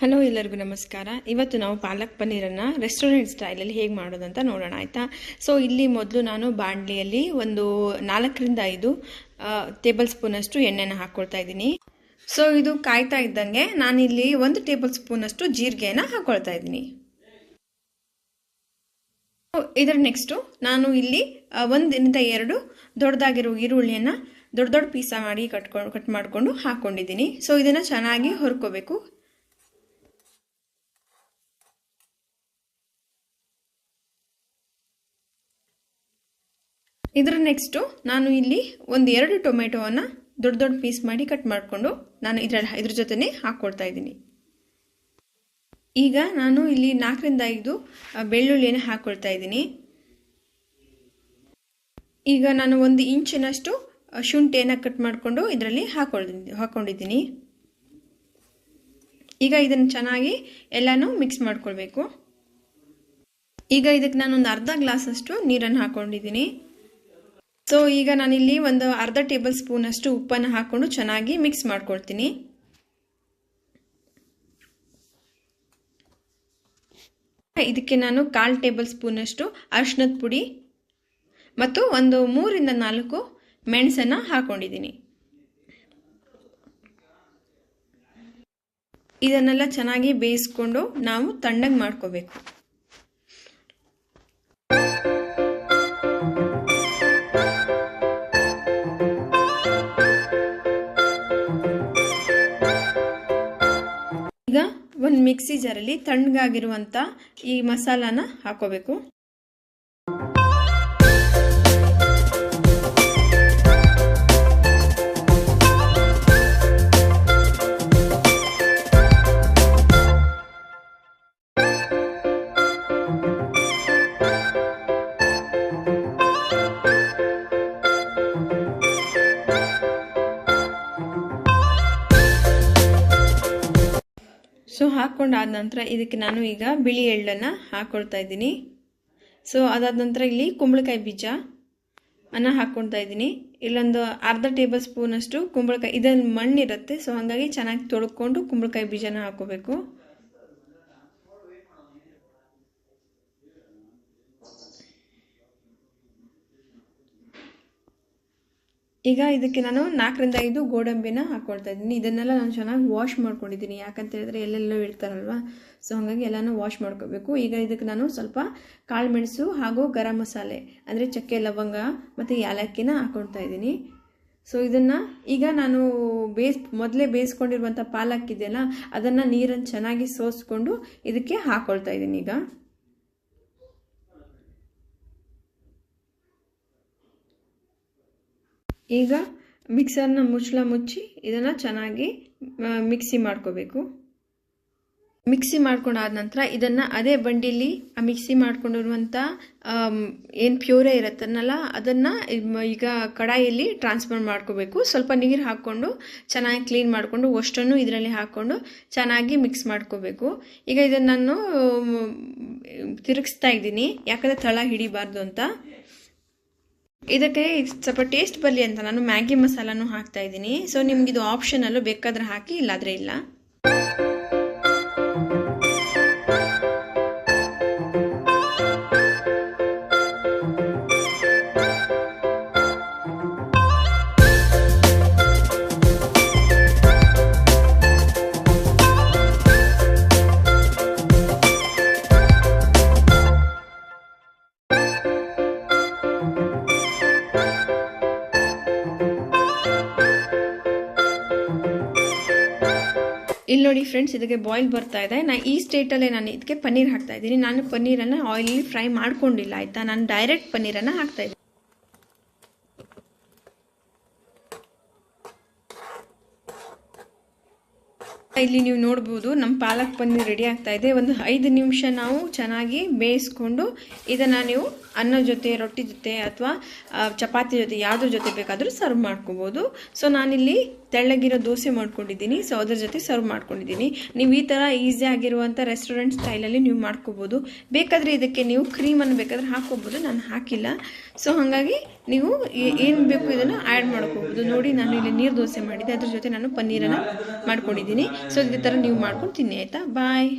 Hello ಎಲ್ಲರಿಗೂ ನಮಸ್ಕಾರ. ಇವತ್ತು ನಾವು ಪಾಲಕ್ ಪನ್ನೀರನ್ನು ರೆಸ್ಟೋರೆಂಟ್ ಸ್ಟೈಲಲ್ಲಿ ಹೇಗೆ ಮಾಡೋದಂತ ನೋಡೋಣ, ಆಯಿತಾ? ಸೊ ಇಲ್ಲಿ ಮೊದಲು ನಾನು ಬಾಣಲಿಯಲ್ಲಿ ಒಂದು ನಾಲ್ಕರಿಂದ ಐದು ಟೇಬಲ್ ಸ್ಪೂನಷ್ಟು ಎಣ್ಣೆನ ಹಾಕ್ಕೊಳ್ತಾ ಇದ್ದೀನಿ. ಸೊ ಇದು ಕಾಯ್ತಾ ಇದ್ದಂಗೆ ನಾನಿಲ್ಲಿ ಒಂದು ಟೇಬಲ್ ಸ್ಪೂನಷ್ಟು ಜೀರಿಗೆಯನ್ನು ಹಾಕ್ಕೊಳ್ತಾ ಇದ್ದೀನಿ. ಇದರ ನೆಕ್ಸ್ಟು ನಾನು ಇಲ್ಲಿ ಒಂದಿನಿಂದ ಎರಡು ದೊಡ್ಡದಾಗಿರೋ ಈರುಳ್ಳಿಯನ್ನು ದೊಡ್ಡ ದೊಡ್ಡ ಪೀಸ ಮಾಡಿ ಕಟ್ಕೊಂಡು ಕಟ್ ಮಾಡಿಕೊಂಡು ಹಾಕ್ಕೊಂಡಿದ್ದೀನಿ ಸೊ ಇದನ್ನು ಚೆನ್ನಾಗಿ ಹುರ್ಕೋಬೇಕು. ಇದರ ನೆಕ್ಸ್ಟು ನಾನು ಇಲ್ಲಿ ಒಂದು ಎರಡು ಟೊಮೆಟೊವನ್ನು ದೊಡ್ಡ ದೊಡ್ಡ ಪೀಸ್ ಮಾಡಿ ಕಟ್ ಮಾಡಿಕೊಂಡು ನಾನು ಇದರ, ಇದ್ರ ಜೊತೆನೇ ಹಾಕ್ಕೊಳ್ತಾ ಇದ್ದೀನಿ. ಈಗ ನಾನು ಇಲ್ಲಿ ನಾಲ್ಕರಿಂದ ಐದು ಬೆಳ್ಳುಳ್ಳಿಯನ್ನು ಹಾಕ್ಕೊಳ್ತಾ ಇದ್ದೀನಿ. ಈಗ ನಾನು ಒಂದು ಇಂಚಿನಷ್ಟು ಶುಂಠಿಯನ್ನು ಕಟ್ ಮಾಡಿಕೊಂಡು ಇದರಲ್ಲಿ ಹಾಕೊಳ್ತೀನಿ ಹಾಕ್ಕೊಂಡಿದ್ದೀನಿ ಈಗ ಇದನ್ನು ಚೆನ್ನಾಗಿ ಎಲ್ಲನೂ ಮಿಕ್ಸ್ ಮಾಡ್ಕೊಳ್ಬೇಕು. ಈಗ ಇದಕ್ಕೆ ನಾನೊಂದು ಅರ್ಧ ಗ್ಲಾಸಷ್ಟು ನೀರನ್ನು ಹಾಕ್ಕೊಂಡಿದ್ದೀನಿ ಸೊ ಈಗ ನಾನಿಲ್ಲಿ ಒಂದು ಅರ್ಧ ಟೇಬಲ್ ಸ್ಪೂನಷ್ಟು ಉಪ್ಪನ್ನು ಹಾಕ್ಕೊಂಡು ಚೆನ್ನಾಗಿ ಮಿಕ್ಸ್ ಮಾಡ್ಕೊಳ್ತೀನಿ. ಇದಕ್ಕೆ ನಾನು ಕಾಲು ಟೇಬಲ್ ಸ್ಪೂನಷ್ಟು ಅರ್ಶಿನದ ಪುಡಿ ಮತ್ತು ಒಂದು ಮೂರಿಂದ ನಾಲ್ಕು ಮೆಣಸನ್ನು ಹಾಕೊಂಡಿದ್ದೀನಿ. ಇದನ್ನೆಲ್ಲ ಚೆನ್ನಾಗಿ ಬೇಯಿಸ್ಕೊಂಡು ನಾವು ತಣ್ಣಗೆ ಮಾಡ್ಕೋಬೇಕು. ಈಗ ಒಂದು ಮಿಕ್ಸಿ ಜಾರಲ್ಲಿ ತಣ್ಣಗಾಗಿರುವಂಥ ಈ ಮಸಾಲಾನ ಹಾಕೋಬೇಕು. ಸೊ ಹಾಕ್ಕೊಂಡಾದ ನಂತರ ಇದಕ್ಕೆ ನಾನು ಈಗ ಬಿಳಿ ಎಳ್ಳನ್ನು ಹಾಕ್ಕೊಳ್ತಾ ಇದ್ದೀನಿ. ಸೊ ಅದಾದ ನಂತರ ಇಲ್ಲಿ ಕುಂಬಳಕಾಯಿ ಬೀಜ ಅನ್ನ ಹಾಕ್ಕೊಳ್ತಾ ಇದ್ದೀನಿ. ಇಲ್ಲೊಂದು ಅರ್ಧ ಟೇಬಲ್ ಸ್ಪೂನಷ್ಟು ಕುಂಬಳಕಾಯಿ ಇದನ್ನು ಮಣ್ಣಿರುತ್ತೆ ಸೊ ಹಾಗಾಗಿ ಚೆನ್ನಾಗಿ ತೊಳ್ಕೊಂಡು ಕುಂಬಳಕಾಯಿ ಬೀಜನ ಹಾಕೋಬೇಕು ಈಗ ಇದಕ್ಕೆ ನಾನು ನಾಲ್ಕರಿಂದ ಐದು ಗೋಡಂಬಿನ ಹಾಕ್ಕೊಳ್ತಾ ಇದ್ದೀನಿ. ಇದನ್ನೆಲ್ಲ ನಾನು ಚೆನ್ನಾಗಿ ವಾಶ್ ಮಾಡ್ಕೊಂಡಿದ್ದೀನಿ. ಯಾಕಂತ ಹೇಳಿದ್ರೆ ಎಲ್ಲೆಲ್ಲೋ ಇಡ್ತಾರಲ್ವ ಸೊ ಹಾಗಾಗಿ ಎಲ್ಲನೂ ವಾಶ್ ಮಾಡ್ಕೋಬೇಕು. ಈಗ ಇದಕ್ಕೆ ನಾನು ಸ್ವಲ್ಪ ಕಾಳು ಮೆಣಸು ಹಾಗೂ ಗರಂ ಮಸಾಲೆ, ಅಂದರೆ ಚಕ್ಕೆ, ಲವಂಗ ಮತ್ತು ಏಲಕ್ಕಿನ ಹಾಕ್ಕೊಳ್ತಾ ಇದ್ದೀನಿ. ಸೊ ಇದನ್ನು ಈಗ ನಾನು ಬೇಯಿಸ್ ಮೊದಲೇ ಬೇಯಿಸ್ಕೊಂಡಿರುವಂಥ ಪಾಲಕ್ ಇದೆಯಲ್ಲ, ಅದನ್ನು ನೀರನ್ನು ಚೆನ್ನಾಗಿ ಸೋಸ್ಕೊಂಡು ಇದಕ್ಕೆ ಹಾಕ್ಕೊಳ್ತಾ ಇದ್ದೀನಿ ಈಗ. ಈಗ ಮಿಕ್ಸರ್ನ ಮುಚ್ಚಳ ಮುಚ್ಚಿ ಇದನ್ನು ಚೆನ್ನಾಗಿ ಮಿಕ್ಸಿ ಮಾಡ್ಕೋಬೇಕು. ಮಿಕ್ಸಿ ಮಾಡ್ಕೊಂಡಾದ ನಂತರ ಇದನ್ನು ಅದೇ ಬಂಡಿಲಿ ಆ ಮಿಕ್ಸಿ ಮಾಡ್ಕೊಂಡಿರುವಂಥ ಏನು ಪ್ಯೂರೇ ಇರುತ್ತನ್ನಲ್ಲ ಅದನ್ನು ಈಗ ಕಡಾಯಿಯಲ್ಲಿ ಟ್ರಾನ್ಸ್ಫರ್ ಮಾಡ್ಕೋಬೇಕು. ಸ್ವಲ್ಪ ನೀರು ಹಾಕ್ಕೊಂಡು ಚೆನ್ನಾಗಿ ಕ್ಲೀನ್ ಮಾಡಿಕೊಂಡು ಅಷ್ಟನ್ನು ಇದರಲ್ಲಿ ಹಾಕ್ಕೊಂಡು ಚೆನ್ನಾಗಿ ಮಿಕ್ಸ್ ಮಾಡ್ಕೋಬೇಕು. ಈಗ ಇದನ್ನು ನಾನು ತಿರುಗಿಸ್ತಾ ಇದ್ದೀನಿ. ಯಾಕಂದರೆ ತಳ ಹಿಡಿಬಾರ್ದು ಅಂತ. ಇದಕ್ಕೆ ಸ್ವಲ್ಪ ಟೇಸ್ಟ್ ಬರಲಿ ಅಂತ ನಾನು ಮ್ಯಾಗಿ ಮಸಾಲಾನು ಹಾಕ್ತಾ ಇದ್ದೀನಿ. ಸೊ ನಿಮ್ಗೆ ಇದು ಆಪ್ಷನಲ್ಲು ಬೇಕಾದ್ರೆ ಹಾಕಿ, ಇಲ್ಲಾದರೆ ಇಲ್ಲ. ಇಲ್ಲಿ ನೋಡಿ ಫ್ರೆಂಡ್ಸ್ ಇದಕ್ಕೆ ಬಾಯ್ಲ್ ಬರ್ತಾ ಇದೆ. ನಾನು ಈ ಸ್ಟೇಟಲ್ಲೇ ನಾನು ಇದಕ್ಕೆ ಪನ್ನೀರ್ ಹಾಕ್ತಾ ಇದ್ದೀನಿ. ನಾನು ಪನ್ನೀರನ್ನು ಆಯಿಲಲ್ಲಿ ಫ್ರೈ ಮಾಡ್ಕೊಂಡಿಲ್ಲ, ಆಯಿತಾ? ನಾನು ಡೈರೆಕ್ಟ್ ಪನ್ನೀರನ್ನು ಹಾಕ್ತಾ ಇದ್ದೀನಿ. ಇಲ್ಲಿ ನೀವು ನೋಡ್ಬೋದು ನಮ್ಮ ಪಾಲಕ್ ಪನ್ನೀರ್ ರೆಡಿ ಆಗ್ತಾ ಇದೆ. ಒಂದು ಐದು ನಿಮಿಷ ನಾವು ಚೆನ್ನಾಗಿ ಬೇಯಿಸ್ಕೊಂಡು ಇದನ್ನು ನೀವು ಅನ್ನ ಜೊತೆ, ರೊಟ್ಟಿ ಜೊತೆ ಅಥವಾ ಚಪಾತಿ ಜೊತೆ ಯಾವುದ್ರ ಜೊತೆ ಬೇಕಾದರೂ ಸರ್ವ್ ಮಾಡ್ಕೋಬೋದು. ಸೊ ನಾನಿಲ್ಲಿ ತೆಳ್ಳಗಿರೋ ದೋಸೆ ಮಾಡ್ಕೊಂಡಿದ್ದೀನಿ. ಸೊ ಅದ್ರ ಜೊತೆ ಸರ್ವ್ ಮಾಡ್ಕೊಂಡಿದ್ದೀನಿ. ನೀವು ಈ ಥರ ಈಸಿ ಆಗಿರುವಂಥ ರೆಸ್ಟೋರೆಂಟ್ ಸ್ಟೈಲಲ್ಲಿ ನೀವು ಮಾಡ್ಕೋಬೋದು. ಬೇಕಾದರೆ ಇದಕ್ಕೆ ನೀವು ಕ್ರೀಮನ್ನು ಬೇಕಾದರೆ ಹಾಕ್ಕೋಬೋದು ನಾನು ಹಾಕಿಲ್ಲ. ಸೊ ಹಾಗಾಗಿ ನೀವು ಏನು ಬೇಕು ಇದನ್ನು ಆ್ಯಡ್ ಮಾಡ್ಕೋಬೋದು. ನೋಡಿ ನಾನು ಇಲ್ಲಿ ನೀರು ದೋಸೆ ಮಾಡಿದ್ದೆ. ಅದ್ರ ಜೊತೆ ನಾನು ಪನ್ನೀರನ್ನು ಮಾಡ್ಕೊಂಡಿದ್ದೀನಿ. ಸೊ ಇದೇ ಥರ ನೀವು ಮಾಡ್ಕೊಂಡು ತಿನ್ನಿ ಆಯಿತಾ? ಬಾಯ್